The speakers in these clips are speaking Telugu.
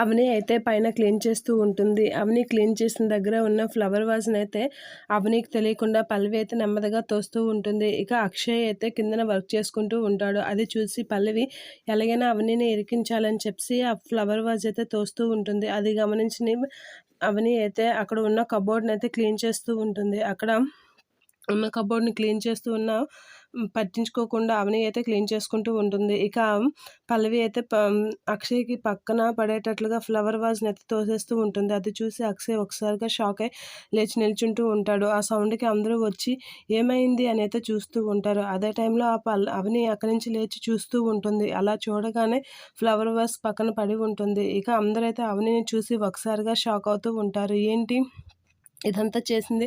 అవని అయితే పైన క్లీన్ చేస్తూ ఉంటుంది. అవని క్లీన్ చేసిన దగ్గర ఉన్న ఫ్లవర్ వాజ్ని అయితే అవనికి తెలియకుండా పల్లవి అయితే నెమ్మదిగా తోస్తూ ఉంటుంది. ఇక అక్షయ్ అయితే కిందన వర్క్ చేసుకుంటూ ఉంటాడు. అది చూసి పల్లవి ఎలాగైనా అవనిని ఇరికించాలని చెప్పి ఆ ఫ్లవర్ వాజ్ అయితే తోస్తూ ఉంటుంది. అది గమనించి అవని అయితే అక్కడ ఉన్న కబోర్డ్ని అయితే క్లీన్ చేస్తూ ఉంటుంది. అక్కడ ఉన్న కబోర్డ్ని క్లీన్ చేస్తూ ఉన్న పట్టించుకోకుండా అవని అయితే క్లీన్ చేసుకుంటూ ఉంటుంది. ఇక పల్లవి అయితే అక్షయ్కి పక్కన పడేటట్లుగా ఫ్లవర్ వాజ్ని అయితే తోసేస్తూ ఉంటుంది. అది చూసి అక్షయ్ ఒకసారిగా షాక్ అయి లేచి నిల్చుంటూ ఉంటాడు. ఆ సౌండ్కి అందరూ వచ్చి ఏమైంది అని అయితే చూస్తూ ఉంటారు. అదే టైంలో ఆ పల్ అవని అక్కడి నుంచి లేచి చూస్తూ ఉంటుంది. అలా చూడగానే ఫ్లవర్ వాజ్ పక్కన పడి ఉంటుంది. ఇక అందరైతే అవనిని చూసి ఒకసారిగా షాక్ అవుతూ ఉంటారు. ఏంటి? ఇదంతా చేసింది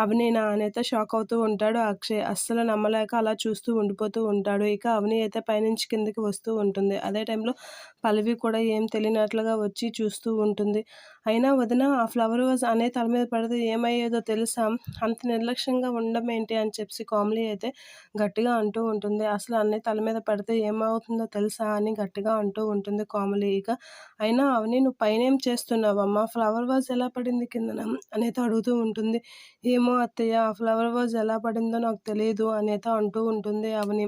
అవనీనా అని షాక్ అవుతూ ఉంటాడు. అక్షయ్ అస్సలు నమ్మలేక అలా చూస్తూ ఉండిపోతూ ఉంటాడు. ఇక అవని అయితే పైనుంచి కిందకి వస్తూ ఉంటుంది. అదే టైంలో పల్లవి కూడా ఏం తెలియనట్లుగా వచ్చి చూస్తూ ఉంటుంది. అయినా వదిన ఆ ఫ్లవర్ వాజ్ అనే తల మీద పడితే ఏమయ్యేదో తెలుసా? అంత నిర్లక్ష్యంగా ఉండడం ఏంటి అని చెప్పి కామ్లీ అయితే గట్టిగా అంటూ ఉంటుంది. అసలు అన్నయ్య తల మీద పడితే ఏమవుతుందో తెలుసా అని గట్టిగా అంటూ ఉంటుంది కామ్లీ. ఇక అయినా అవని నువ్వు పైన ఏం చేస్తున్నావమ్మా? ఫ్లవర్ వాజ్ ఎలా పడింది కిందన? అనేది అడుగుతూ ఉంటుంది. ఏమో అత్తయ్య ఆ ఫ్లవర్ వాజ్ ఎలా పడిందో నాకు తెలియదు అనేత అంటూ ఉంటుంది అవని.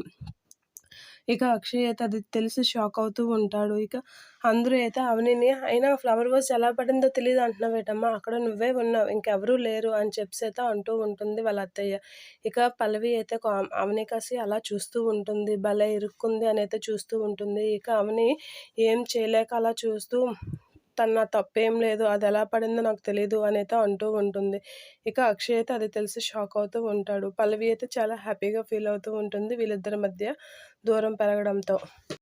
ఇక అక్షయ్ అయితే అది తెలిసి షాక్ అవుతూ ఉంటాడు. ఇక అందరూ అయితే అవనిని అయినా ఫ్లవర్ వాజ్ ఎలా పడిందో తెలియదు అంటున్నావేటమ్మా అక్కడ నువ్వే ఉన్నావు ఇంకెవరూ లేరు అని చెప్పి అయితే అంటూ ఉంటుంది వాళ్ళ అత్తయ్య. ఇక పల్లవి అయితే అవని కాసి అలా చూస్తూ ఉంటుంది. భలే ఇరుక్కుంది అని అయితే చూస్తూ ఉంటుంది. ఇక అవని ఏం చేయలేక అలా చూస్తూ తన తప్పేం లేదు అది ఎలా పడిందో నాకు తెలియదు అనైతే అంటూ ఉంటుంది. ఇక అక్షయ్ అయితే అది తెలిసి షాక్ అవుతూ ఉంటాడు. పల్లవి అయితే చాలా హ్యాపీగా ఫీల్ అవుతూ ఉంటుంది వీళ్ళిద్దరి మధ్య దూరం పెరగడంతో.